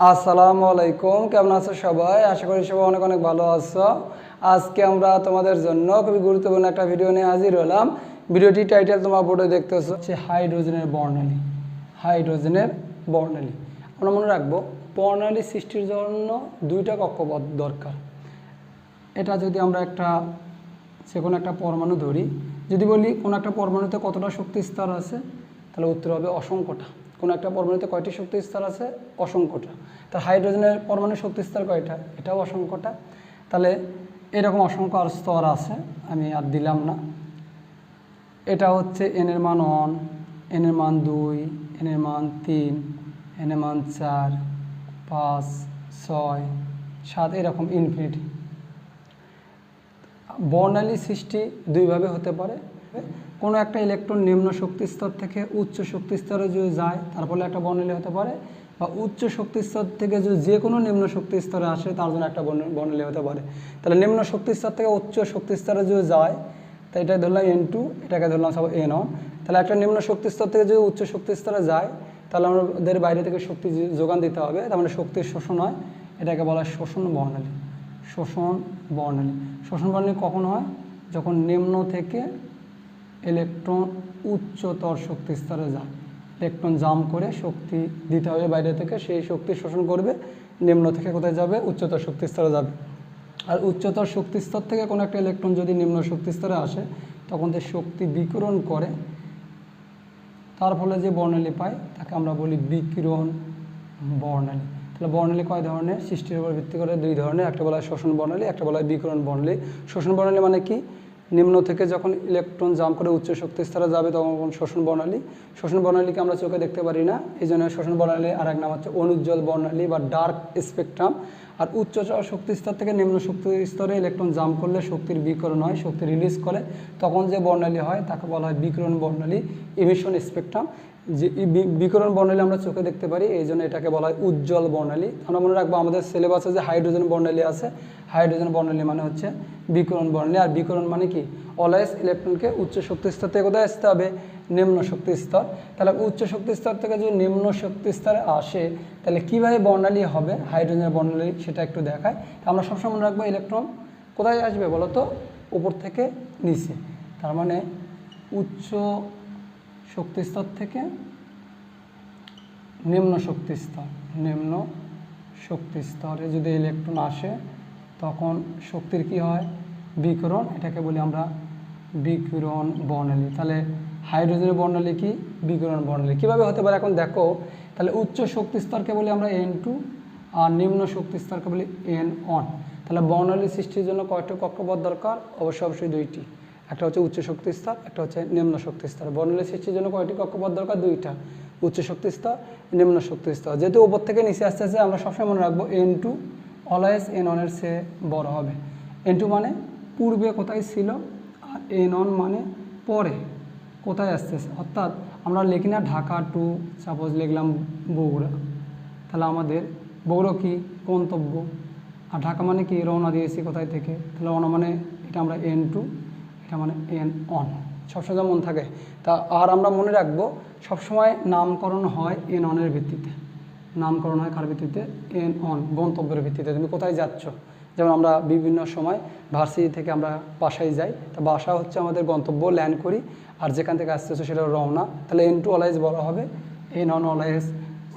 আসসালামু আলাইকুম, কেমন আছো সবাই? আশা করি সবাই অনেক অনেক ভালো আছো। আজকে আমরা তোমাদের জন্য খুবই গুরুত্বপূর্ণ একটা ভিডিও নিয়ে হাজির হলাম। ভিডিওটি টাইটেল তোমার বোর্ডে দেখতেছো হচ্ছে হাইড্রোজেনের বর্ণালী। হাইড্রোজেনের বর্ণালী। আমরা মনে রাখব, বর্ণালী সৃষ্টির জন্য দুইটা কক্ষপথ দরকার। এটা যদি আমরা একটা যে কোনো একটা পরমাণু ধরি, যদি বলি কোনো একটা পরমাণুতে কতটা শক্তি স্তর আছে, তাহলে উত্তর হবে অসংখ্যটা। কোনো একটা পরমাণুতে কয়টি শক্তি স্তর আছে? অসংখ্যটা। তার হাইড্রোজেনের পরমাণু শক্তি স্তর কয়টা? এটাও অসংখ্যটা। তাহলে এরকম অসংখ্য আর স্তর আছে, আমি আর দিলাম না। এটা হচ্ছে এনের মান ওয়ান এনের মান দুই এনের মান তিন এনের মান চার, পাঁচ, ছয়, সাত, এরকম ইনফিনিটি বর্ণালী সৃষ্টি দুইভাবে হতে পারে। কোনো একটা ইলেকট্রন নিম্ন শক্তি স্তর থেকে উচ্চ শক্তি স্তরে যদি যায়, তার ফলে একটা বর্ণালী হতে পারে, বা উচ্চ শক্তি স্তর থেকে যদি যে কোনো নিম্ন শক্তি স্তরে আসে, তার জন্য একটা বর্ণ- বর্ণালী হতে পারে। তাহলে নিম্ন শক্তি স্তর থেকে উচ্চ শক্তি স্তরে যদি যায়, তা এটা ধরলাম এন টু এটাকে ধরলাম সব এন অন তাহলে একটা নিম্ন শক্তি স্তর থেকে যদি উচ্চ শক্তি স্তরে যায়, তাহলে আমাদের বাইরে থেকে শক্তি যোগান দিতে হবে, তার মানে শক্তির শোষণ হয়, এটাকে বলা হয় শোষণ বর্ণালী। শোষণ বর্ণালী। শোষণ বর্ণালী কখন হয়? যখন নিম্ন থেকে ইলেকট্রন উচ্চতর শক্তি স্তরে যায়। ইলেকট্রন জাম করে শক্তি দিতে হবে বাইরে থেকে, সেই শক্তি শোষণ করবে, নিম্ন থেকে কোথায় যাবে? উচ্চতর শক্তি স্তরে যাবে। আর উচ্চতর শক্তি স্তর থেকে কোনো একটা ইলেকট্রন যদি নিম্ন শক্তি স্তরে আসে, তখন যে শক্তি বিকিরণ করে, তার ফলে যে বর্ণালী পায়, তাকে আমরা বলি বিকিরণ বর্ণালী। তাহলে বর্ণালী কয় ধরনের? সৃষ্টির উপর ভিত্তি করে দুই ধরনের, একটা বলা হয় শোষণ বর্ণালী, একটা বলা হয় বিকিরণ বর্ণালী। শোষণ বর্ণালী মানে কি? নিম্ন থেকে যখন ইলেকট্রন জাম করে উচ্চ শক্তি স্তরে যাবে, তখন শোষণ বর্ণালী? শোষণ বর্ণালীকে আমরা চোখে দেখতে পারি না। এই জন্য শোষণ বর্ণালী আর এক নাম হচ্ছে অনুজ্জ্বল বর্ণালী বা ডার্ক স্পেকট্রাম আর উচ্চ শক্তি স্তর থেকে নিম্ন শক্তি স্তরে ইলেকট্রন জাম করলে শক্তির বিকরণ হয়, শক্তি রিলিজ করে। তখন যে বর্ণালী হয়, তাকে বলা হয় বিকরণ বর্ণালী। ইমিশন স্পেকট্রাম যে বিকিরণ বর্ণালী আমরা চোখে দেখতে পারি, এই জন্য এটাকে বলা হয় উজ্জ্বল বর্ণালী। আমরা মনে রাখব আমাদের সিলেবাসে যে হাইড্রোজেন বর্ণালী আছে হাইড্রোজেন বর্ণালী মানে হচ্ছে বিকরণ বর্ণালী। আর বিকিরণ মানে কি? অলওয়েজ ইলেকট্রনকে উচ্চ শক্তি স্তর থেকে কোথায় আসতে হবে? নিম্ন শক্তি স্তর। তাহলে উচ্চ শক্তি স্তর থেকে যদি নিম্ন শক্তি স্তরে আসে, তাহলে কীভাবে বর্ণালী হবে? হাইড্রোজেনের বর্ণালী সেটা একটু দেখায়। আমরা সবসময় মনে রাখব ইলেকট্রন কোথায় আসবে বলো তো উপর থেকে নিচে। তার মানে উচ্চ শক্তি স্তর থেকে নিম্ন শক্তি স্তর নিম্ন শক্তি স্তরে যদি ইলেকট্রন আসে, তখন শক্তির কি হয়? বিকিরণ, এটাকে বলি আমরা বিকিরণ বর্ণালী। তাহলে হাইড্রোজেনের বর্ণালী কি? বিকিরণ বর্ণালী। কীভাবে হতে পারে? এখন দেখো, তাহলে উচ্চ শক্তি স্তরকে বলি আমরা এন টু আর নিম্ন শক্তি স্তরকে বলি এন অন তাহলে বর্ণালী সৃষ্টির জন্য কয়টি কক্ষপথ দরকার? অবশ্যই অবশ্যই দুইটি। একটা হচ্ছে উচ্চ শক্তি স্তর, একটা হচ্ছে নিম্ন শক্তি স্তর। বর্ণালী সৃষ্টির জন্য কয়টি কক্ষপথ দরকার? দুইটা। উচ্চ শক্তি স্তর, নিম্ন শক্তি স্তর। যেহেতু ওপর থেকে নিচে আসতে আসতে আমরা সবসময় মনে রাখব এন টু অলওয়েজ এন ওয়ানের সে বড় হবে। এন টু মানে পূর্বে কোথায় ছিল আর এন অন মানে পরে কোথায় আসতেছে অর্থাৎ আমরা লিখি না ঢাকা টু সাপোজ লিখলাম বগুড়া। তাহলে আমাদের বগুড়ো কি? গন্তব্য। আর ঢাকা মানে কি? রওনা দিয়েছি কোথায় থেকে? তাহলে রওনা মানে এটা আমরা এন টু এটা মানে এন অন। সবসময় মন থাকে, তা আর আমরা মনে রাখব সবসময় নামকরণ হয় এন অনের ভিত্তিতে। নামকরণ হয় কার ভিত্তিতে? এন অন, গন্তব্যের ভিত্তিতে। তুমি কোথায় যাচ্ছ? যেমন আমরা বিভিন্ন সময় ভার্সিটি থেকে আমরা বাসায় যাই, তা বাসা হচ্ছে আমাদের গন্তব্য ল্যান্ড করি, আর যেখান থেকে আসতেছে সেটা রওনা। তাহলে এন টু অলাইজ বড় হবে, এন অন অলাইজ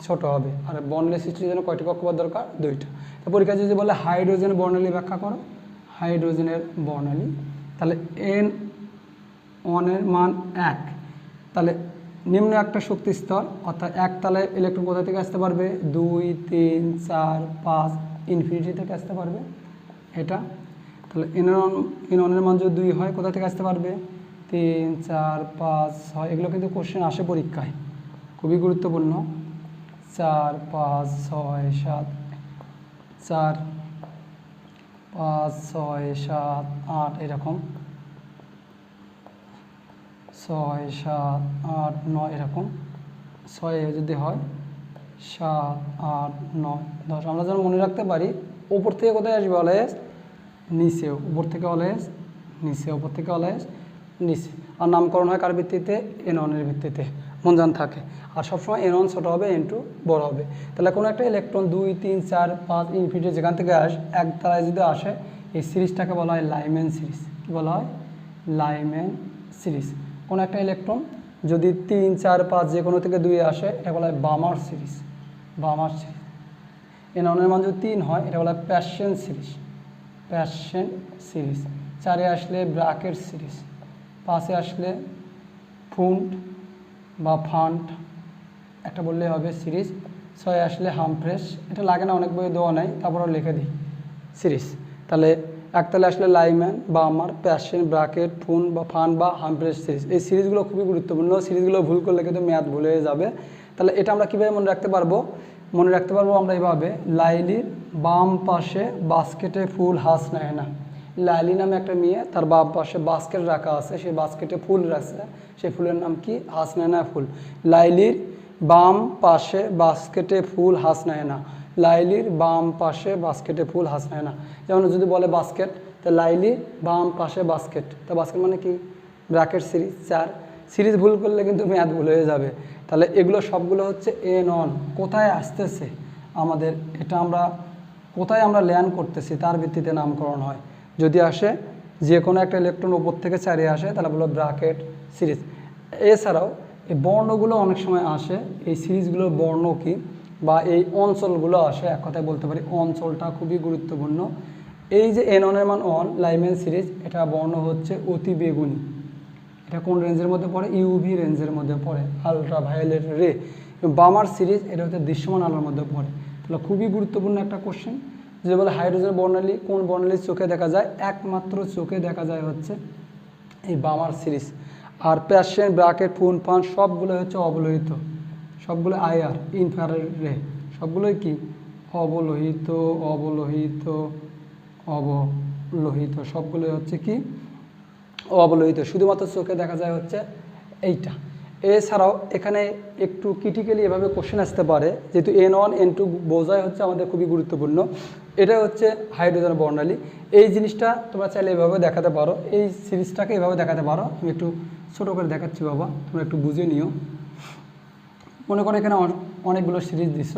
ছোট হবে। আর বর্ণালী সৃষ্টির জন্য কয়টি কক্ষপথ দরকার? দুইটা। তো পরীক্ষা যদি বলে হাইড্রোজেন বর্ণালী ব্যাখ্যা করো। হাইড্রোজেনের বর্ণালী তাহলে এন ওয়ানের মান এক। তাহলে নিম্ন একটা শক্তি স্তর, অর্থাৎ এক তালে ইলেকট্রন কোথা থেকে আসতে পারবে? দুই, তিন, চার, পাঁচ ইনফিনিটি থেকে আসতে পারবে। এটা। তাহলে এনন এননের মান যদি দুই হয়, কোথা থেকে আসতে পারবে? তিন, চার, পাঁচ, ছয়। এগুলো কিন্তু কোশ্চেন আসে পরীক্ষায়। খুবই গুরুত্বপূর্ণ। চার, পাঁচ, ছয়, সাত, চার পাঁচ, ছয়, সাত, আট, এরকম। ছয়, সাত, আট, নয়, এরকম। ছয় যদি হয়, সাত, আট, নয়, দশ। আমরা যেন মনে রাখতে পারি, উপর থেকে কোথায় আসবে অলয়েস নিচেও উপর থেকে অলয়েস নিচে। উপর থেকে অলয়েস নিচে। আর নামকরণ হয় কার ভিত্তিতে? এন অনের ভিত্তিতে। বন্ধন থাকে। আর সবসময় এন ওয়ান ছোটো হবে এন টু বড়ো হবে। তাহলে কোনো একটা ইলেকট্রন দুই, তিন, চার, পাঁচ ইনফিনিটি যেখান থেকে আস, এক তারায় যদি আসে, এই সিরিজটাকে বলা হয় লাইম্যান সিরিজ। কী বলা হয়? Lyman series. কোনো একটা ইলেকট্রন যদি তিন, চার, পাঁচ যে কোনো থেকে দুই আসে এটা বলা হয় Balmer series. Balmer series. N ওয়ানের মান যদি তিন হয় এটা বলা হয় প্যাশন সিরিজ। Passion series. চারে আসলে ব্রাকেট সিরিজ। পাঁচে আসলে ফুন্ট বা ফান্ট একটা বললেই হবে সিরিজ ছয় আসলে হামফ্রেশ, এটা লাগে না, অনেক বই দেওয়া নাই তারপরও লিখে দিই সিরিজ তাহলে একতালে আসলে লাইম্যান বা আমার প্যাশন ব্রাকেট ফুন বা ফান বা হামফ্রেশ সিরিজ এই সিরিজগুলো খুবই গুরুত্বপূর্ণ সিরিজগুলো ভুল করলে কিন্তু ম্যাথ ভুল যাবে, তাহলে এটা আমরা কীভাবে মনে রাখতে পারব, মনে রাখতে পারব আমরা এইভাবে লাইলির বাম পাশে বাস্কেটে ফুল হাস নেয় না লাইলি নামে একটা মেয়ে, তার বাম পাশে বাস্কেট রাখা আছে, সেই বাস্কেটে ফুল রাখছে। সেই ফুলের নাম কি? হাসনায়না ফুল। লাইলির বাম পাশে বাস্কেটে ফুল হাসনায়না। লাইলির বাম পাশে বাস্কেটে ফুল হাসনায়না। যেমন যদি বলে বাস্কেট তো লাইলি বাম পাশে বাস্কেট তা বাস্কেট মানে কি? ব্র্যাকেট সিরিজ চার। সিরিজ ভুল করলে কিন্তু ম্যাথ ভুল হয়ে যাবে। তাহলে এগুলো সবগুলো হচ্ছে এ নন কোথায় আসতেছে? আমাদের, এটা আমরা, কোথায় আমরা ল্যান্ড করতেছি? তার ভিত্তিতে নামকরণ হয়। যদি আসে যে কোনো একটা ইলেকট্রন উপর থেকে চারিয়ে আসে, তাহলে বলো ব্রাকেট সিরিজ এছাড়াও এই বর্ণগুলো অনেক সময় আসে, এই সিরিজগুলোর বর্ণ কি বা এই অঞ্চলগুলো আসে, এক কথায় বলতে পারি অঞ্চলটা খুবই গুরুত্বপূর্ণ। এই যে এন অনের মান অন লাইমেন সিরিজ এটা বর্ণ হচ্ছে অতি বেগুনি। এটা কোন রেঞ্জের মধ্যে পড়ে? ইউভি রেঞ্জের মধ্যে পড়ে আলট্রা ভায়োলেট রে বামার সিরিজ এটা হচ্ছে দৃশ্যমান আলোর মধ্যে পড়ে। তাহলে খুবই গুরুত্বপূর্ণ একটা কোশ্চেন যে বলে হাইড্রোজেন বর্ণালী, কোন বর্ণালীর চোখে দেখা যায়? একমাত্র চোখে দেখা যায় হচ্ছে এই বামার সিরিজ। আর প্যাশন ব্রাকেট ফুন ফান সবগুলো হচ্ছে অবলোহিত। সবগুলো আইআর ইনফ্রারেড রে সবগুলোই কি? অবলোহিত অবলোহিত অবলোহিত। সবগুলোই হচ্ছে কি? অবলোহিত। শুধুমাত্র চোখে দেখা যায় হচ্ছে এইটা। এছাড়াও এখানে একটু ক্রিটিক্যালি এভাবে কোশ্চেন আসতে পারে, যেহেতু এন ওয়ান এন টু বোঝাই হচ্ছে আমাদের খুবই গুরুত্বপূর্ণ। এটা হচ্ছে হাইড্রোজেন বর্ণালী। এই জিনিসটা তোমরা চাইলে এভাবে দেখাতে পারো। এই সিরিজটাকে এভাবে দেখাতে পারো। আমি একটু ছোটো করে দেখাচ্ছি বাবা, তোমরা একটু বুঝে নিও। মনে করো এখানে অনেকগুলো সিরিজ দিছ।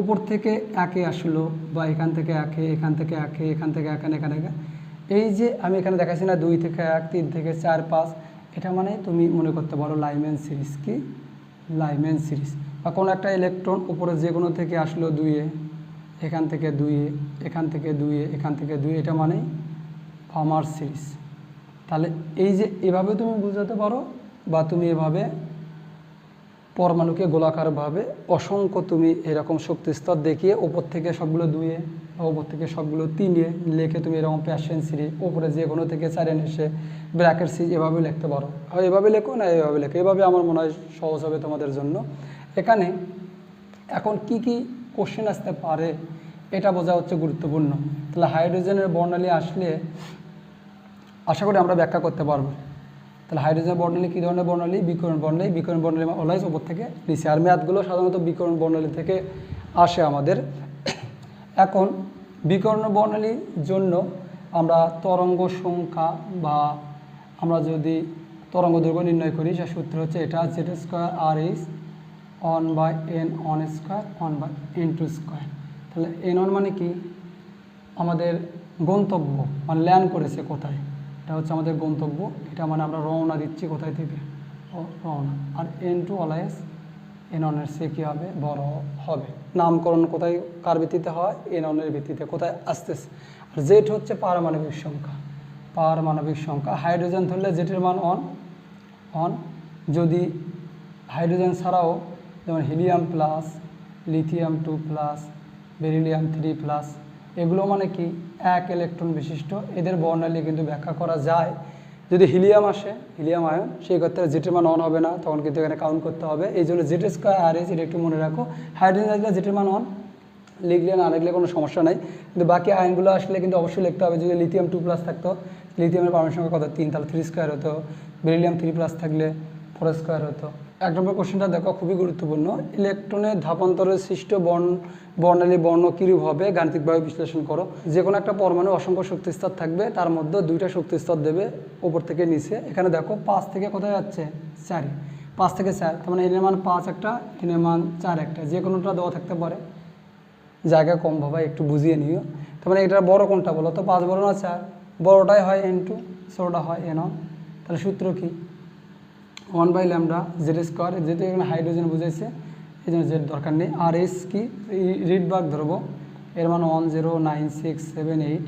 উপর থেকে একে আসলো বা এখান থেকে একে, এখান থেকে একে, এখান থেকে এখানে এখানে একে। এই যে আমি এখানে দেখাচ্ছি না, দুই থেকে এক, তিন থেকে চার, পাঁচ। এটা মানে তুমি মনে করতে পারো লাইম্যান সিরিজ কি? লাইম্যান সিরিজ বা কোনো একটা ইলেকট্রন উপরে যে কোনো থেকে আসলো দুইয়ে এখান থেকে দুইয়ে এখান থেকে দুইয়ে এখান থেকে দুই এটা মানে ফার্মার সিরিজ তাহলে এই যে এভাবে তুমি বুঝাতে পারো বা তুমি এভাবে পরমাণুকে গোলাকারভাবে অসংখ্য তুমি এরকম শক্তি স্তর দেখিয়ে ওপর থেকে সবগুলো দুয়ে বা ওপর থেকে সবগুলো তিনে লেখে তুমি এরকম প্যাশন সিরি ওপরে যে কোনো থেকে চারেন এসে ব্র্যাকেট সিরিজ এভাবে লিখতে পারো। হয় এভাবে লেখো না, এভাবে লেখো। এভাবে আমার মনে হয় সহজ হবে তোমাদের জন্য। এখানে এখন কি কি কোশ্চেন আসতে পারে এটা বোঝা হচ্ছে গুরুত্বপূর্ণ। তাহলে হাইড্রোজেনের বর্ণালী আসলে আশা করি আমরা ব্যাখ্যা করতে পারব। তাহলে হাইড্রোজেন বর্ণালী কী ধরনের বর্ণালী? বিকরণ বর্ণালী। বিকরণ বর্ণালী ওলাইস ওপর থেকে নিচে। আর ম্যাথগুলো সাধারণত বিকরণ বর্ণালী থেকে আসে আমাদের। এখন বিকরণ বর্ণালীর জন্য আমরা তরঙ্গ সংখ্যা বা আমরা যদি তরঙ্গ দৈর্ঘ্য নির্ণয় করি, সে সূত্র হচ্ছে এটা Z square R is one by N one square one by N two square তাহলে এন অন মানে কি? আমাদের গন্তব্য মানে ল্যান্ড করেছে কোথায়? এটা হচ্ছে আমাদের গন্তব্য। এটা মানে আমরা রওনা দিচ্ছি কোথায় থেকে? রওনা। আর এন টু অলওয়েজ এন অনের সে কী হবে? বড় হবে। নামকরণ কোথায়, কার ভিত্তিতে হয়? এন অনের ভিত্তিতে। কোথায় আসতেছে? আর জেট হচ্ছে পারমাণবিক সংখ্যা। পারমাণবিক সংখ্যা। হাইড্রোজেন ধরলে জেটের মান অন অন যদি হাইড্রোজেন ছাড়াও যেমন helium plus, lithium two plus, beryllium three plus এগুলো মানে কি? এক ইলেকট্রন বিশিষ্ট। এদের বর্ণালী কিন্তু ব্যাখ্যা করা যায়। যদি হিলিয়াম আসে, হিলিয়াম আয়ন, সেই ক্ষেত্রে জেটের মান অন হবে না। তখন কিন্তু এখানে কাউন্ট করতে হবে। এই জন্য জেট স্কোয়ার আর এস এটা একটু মনে রাখো। হাইড্রোজেন আসলে জেটের মান অন লিখলে না লিখলে কোনো সমস্যা নাই। কিন্তু বাকি আয়নগুলো আসলে কিন্তু অবশ্যই লিখতে হবে। যদি লিথিয়াম টু প্লাস থাকতো লিথিয়ামের পারমাণবিক সংখ্যা কত? তিন, তাহলে থ্রি স্কোয়ার হতো। বেরিলিয়াম থ্রি প্লাস থাকলে ফোর স্কোয়ার হতো। এক নম্বর কোশ্চেনটা দেখো, খুবই গুরুত্বপূর্ণ। ইলেকট্রনের ধাপান্তরের সৃষ্ট বর্ণ, বর্ণালী বর্ণ কীরূপ হবে? গাণিতিকভাবে বিশ্লেষণ করো। যে কোনো একটা পরমাণু অসংখ্য শক্তিস্তর থাকবে, তার মধ্যে দুইটা শক্তিস্তর দেবে ওপর থেকে নিচে। এখানে দেখো, পাঁচ থেকে কোথায় যাচ্ছে? চারি। পাঁচ থেকে চার, তার মানে এনের মান পাঁচ একটা এনের মান চার একটা। যে কোনোটা দেওয়া থাকতে পারে। জায়গা কম ভাবা একটু বুঝিয়ে নিও। তার মানে এটা বড় কোনটা বলো? তো পাঁচ বড় না চার? বড়টাই হয় এন টু ছোটোটা হয় এন তাহলে সূত্র কি? One by lambda, Z square, যেহেতু এখানে হাইড্রোজেন বুঝেছে এই জন্য জেড দরকার নেই। আর এস কি? রিড বাগ ধরবো। এর মান one zero nine six seven eight.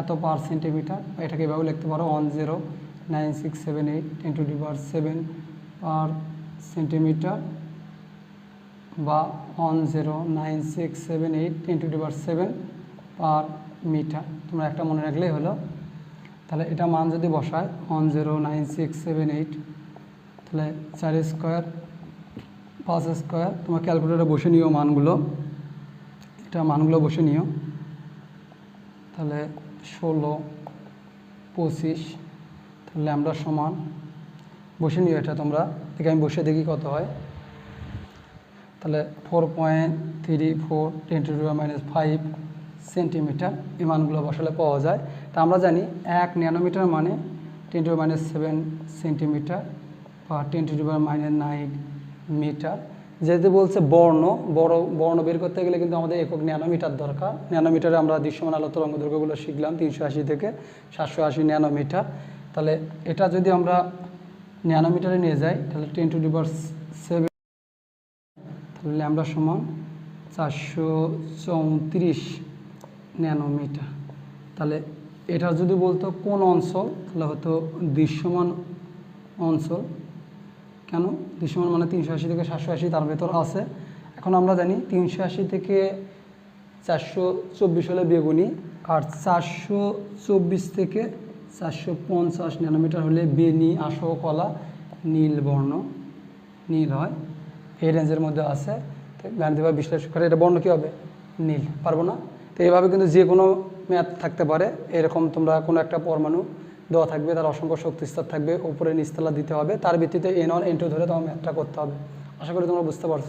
এত পার সেন্টিমিটার, এটাকে এভাবে লিখতে পারো, one zero nine six seven eight into the power seven per centimetre বা one zero nine six seven eight into the power seven per metre. তোমরা একটা মনে রাখলেই হলো। তাহলে এটা মান যদি বসায়, one zero nine six seven eight তাহলে চার স্কোয়ার পাঁচ স্কোয়ার তোমার ক্যালকুলেটারে বসে নিও মানগুলো। এটা মানগুলো বসে নিও। তাহলে ষোলো, পঁচিশ, তাহলে আমরা সমান, বসে নিও এটা তোমরা। দেখে আমি বসে দেখি কত হয়। তাহলে four point three four ten to minus five centimetre এই মানগুলো বসালে পাওয়া যায়। তা আমরা জানি এক ন্যানোমিটার মানে ten to minus seven centimetre বা ten to minus nine metre. যেহেতু বলছে বর্ণ, বড়, বর্ণ বের করতে গেলে কিন্তু আমাদের একক ন্যানোমিটার দরকার। ন্যানোমিটারে আমরা দৃশ্যমান আলো তরঙ্গ শিখলাম, তিনশো আশি থেকে সাতশো আশি ন্যানোমিটার। তাহলে এটা যদি আমরা ন্যানোমিটারে নিয়ে যাই, তাহলে ten to the power seven, তাহলে ল্যামডা সমান চারশো চৌত্রিশ ন্যানোমিটার। তাহলে এটা যদি বলতো কোন অঞ্চল, তাহলে হয়তো দৃশ্যমান অঞ্চল। কেন? দৃশ্যমান মানে তিনশো আশি থেকে সাতশো আশি তার ভেতর আছে। এখন আমরা জানি তিনশো আশি থেকে চারশো চব্বিশ হলে বেগুনি আর চারশো চব্বিশ থেকে চারশো পঞ্চাশ ন্যানোমিটার হলে বেনি আশো কলা, নীল বর্ণ। নীল হয়। এই রেঞ্জের মধ্যে আছে। গাণিতিকভাবে বিশ্লেষণ করে এটা বর্ণ কী হবে? নীল। পারব না? তো এইভাবে কিন্তু যে কোনো ম্যাথ থাকতে পারে। এরকম তোমরা কোনো একটা পরমাণু দেওয়া থাকবে, তার অসংখ্য শক্তি স্তর থাকবে উপরে নিস্তলা দিতে হবে, তার ভিত্তিতে এন ওয়ান এন টু ধরে তোমার ম্যাথটা করতে হবে। আশা করি তোমরা বুঝতে পারছ।